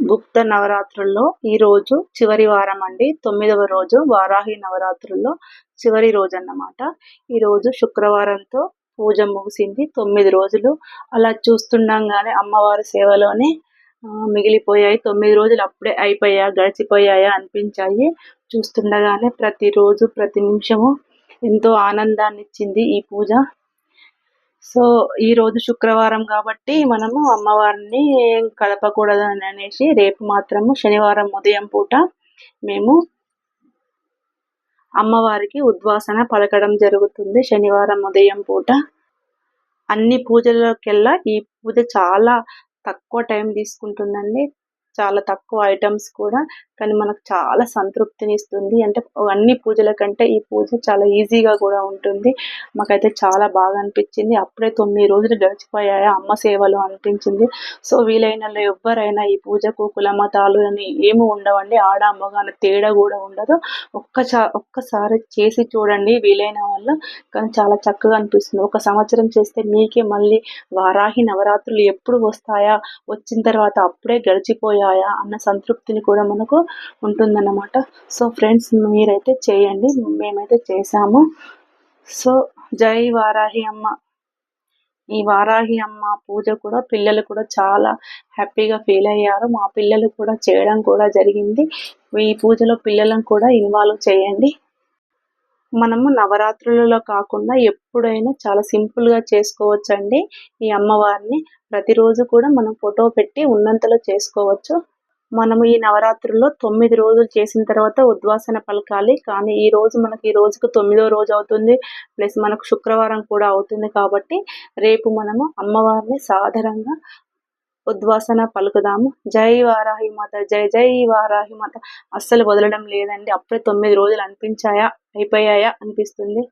గుప్త నవరాత్రుల్లో ఈ రోజు చివరి వారం అండి తొమ్మిదవ రోజు వారాహి నవరాత్రుల్లో చివరి రోజు అన్నమాట ఈరోజు శుక్రవారంతో పూజ ముగిసింది. తొమ్మిది రోజులు అలా చూస్తుండగానే అమ్మవారి సేవలోనే మిగిలిపోయాయి. తొమ్మిది రోజులు అప్పుడే అయిపోయా గడిచిపోయాయా అనిపించాయి. చూస్తుండగానే ప్రతిరోజు ప్రతి నిమిషము ఎంతో ఆనందాన్ని ఇచ్చింది ఈ పూజ. సో ఈ రోజు శుక్రవారం కాబట్టి మనము అమ్మవారిని కలపకూడదు అని అనేసి రేపు మాత్రము శనివారం ఉదయం పూట మేము అమ్మవారికి ఉద్వాసన పలకడం జరుగుతుంది శనివారం ఉదయం పూట. అన్ని పూజలకెల్లా ఈ పూజ చాలా తక్కువ టైం తీసుకుంటుందండి. చాలా తక్కువ ఐటమ్స్ కూడా కానీ మనకు చాలా సంతృప్తిని ఇస్తుంది అంటే అన్ని పూజల కంటే ఈ పూజ చాలా ఈజీగా కూడా ఉంటుంది. మాకైతే చాలా బాగా అనిపించింది. అప్పుడే తొమ్మిది రోజులు గడిచిపోయాయి. అమ్మ సేవలు అనిపించింది. సో వీలైన వాళ్ళు ఎవ్వరైనా ఈ పూజకు కుల మతాలు అని ఏమి ఉండవండి. ఆడ మగ తేడా కూడా ఉండదు. ఒక్కచా ఒక్కసారి చేసి చూడండి. వీలైన వాళ్ళు కానీ చాలా చక్కగా అనిపిస్తుంది. ఒక సంవత్సరం చేస్తే మీకే మళ్ళీ వారాహి నవరాత్రులు ఎప్పుడు వస్తాయా? వచ్చిన తర్వాత అప్పుడే గడిచిపోయా గడిచిపోయాయా అన్న సంతృప్తిని కూడా మనకు ఉంటుందన్నమాట. సో ఫ్రెండ్స్ మీరైతే చేయండి. మేమైతే చేసాము సో జై వారాహి అమ్మ. ఈ వారాహి అమ్మ పూజ కూడా పిల్లలు కూడా చాలా హ్యాపీగా ఫీల్ అయ్యారు. మా పిల్లలు కూడా చేయడం కూడా జరిగింది. ఈ పూజలో పిల్లలను కూడా ఇన్వాల్వ్ చేయండి. మనము నవరాత్రులలో కాకుండా ఎప్పుడైనా చాలా సింపుల్గా చేసుకోవచ్చండి. ఈ అమ్మవారిని ప్రతిరోజు కూడా మనం ఫోటో పెట్టి ఉన్నంతలో చేసుకోవచ్చు. మనము ఈ నవరాత్రుల్లో తొమ్మిది రోజులు చేసిన తర్వాత ఉద్వాసన పలకాలి. కానీ ఈ రోజు మనకి ఈ రోజుకు తొమ్మిదో రోజు అవుతుంది. ప్లస్ మనకు శుక్రవారం కూడా అవుతుంది కాబట్టి రేపు మనము అమ్మవారిని సాధారణంగా ఉద్వాసన పలుకుదాము. జై వారాహి మాత జై జై వారాహి మాత. అస్సలు వదలడం లేదండి. అప్పుడే తొమ్మిది రోజులు అనిపించాయా? అయిపోయాయా అనిపిస్తుంది.